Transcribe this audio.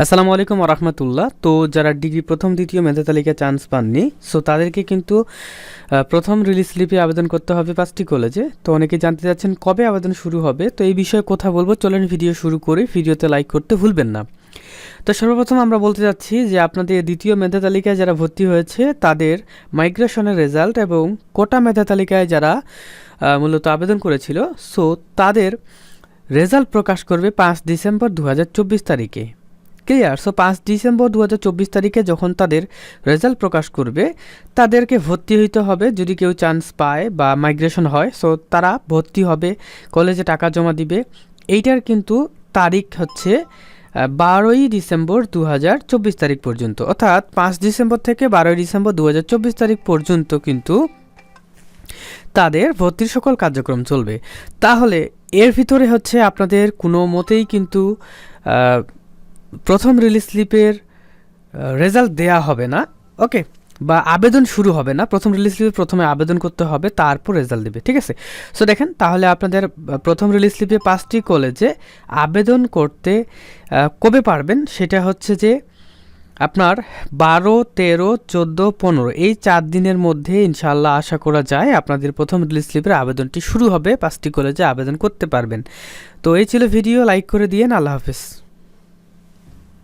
আসসালামু আলাইকুম রহমতুল্লাহ। তো যারা ডিগ্রি প্রথম, দ্বিতীয় মেধা তালিকায় চান্স পাননি সো তাদেরকে কিন্তু প্রথম রিলিজ স্লিপে আবেদন করতে হবে পাঁচটি কলেজে তো অনেকে জানতে চাচ্ছেন কবে আবেদন শুরু হবে। তো এই বিষয়ে কথা বলব। চলেন ভিডিও শুরু করি। ভিডিওতে লাইক করতে ভুলবেন না। তো সর্বপ্রথম আমরা বলতে যাচ্ছি যে আপনাদের দ্বিতীয় মেধা তালিকায় যারা ভর্তি হয়েছে, তাদের মাইগ্রেশনের রেজাল্ট এবং কোটা মেধা তালিকায় যারা মূলত আবেদন করেছিল সো তাদের রেজাল্ট প্রকাশ করবে পাঁচ ডিসেম্বর দু হাজার চব্বিশ তারিখে। ক্লিয়ার সো পাঁচ ডিসেম্বর দু হাজার চব্বিশ তারিখে যখন তাদের রেজাল্ট প্রকাশ করবে, তাদেরকে ভর্তি হইতে হবে যদি কেউ চান্স পায় বা মাইগ্রেশন হয়। সো তারা ভর্তি হবে কলেজে টাকা জমা দিবে। এইটার কিন্তু তারিখ হচ্ছে বারোই ডিসেম্বর দু হাজার চব্বিশ তারিখ পর্যন্ত। অর্থাৎ পাঁচ ডিসেম্বর থেকে বারোই ডিসেম্বর দু হাজার চব্বিশ তারিখ পর্যন্ত কিন্তু তাদের ভর্তির সকল কার্যক্রম চলবে। তাহলে এর ভিতরে হচ্ছে আপনাদের কোনো মতেই কিন্তু প্রথম রিলিজ স্লিপের রেজাল্ট দেয়া হবে না ওকে বা আবেদন শুরু হবে না, প্রথম রিলিজ স্লিপে প্রথমে আবেদন করতে হবে, তারপর রেজাল্ট দেবে, ঠিক আছে? সো দেখেন, তাহলে আপনাদের প্রথম রিলিজ স্লিপে পাঁচটি কলেজে আবেদন করতে কবে পারবেন? সেটা হচ্ছে যে, আপনার বারো, তেরো, চোদ্দ, পনেরো, এই চার দিনের মধ্যে ইনশাল্লাহ আশা করা যায় আপনাদের প্রথম রিলিজ স্লিপের আবেদনটি শুরু হবে, পাঁচটি কলেজে আবেদন করতে পারবেন। তো, এই ছিল ভিডিও লাইক করে দিয়েন, আল্লাহ হাফিজ।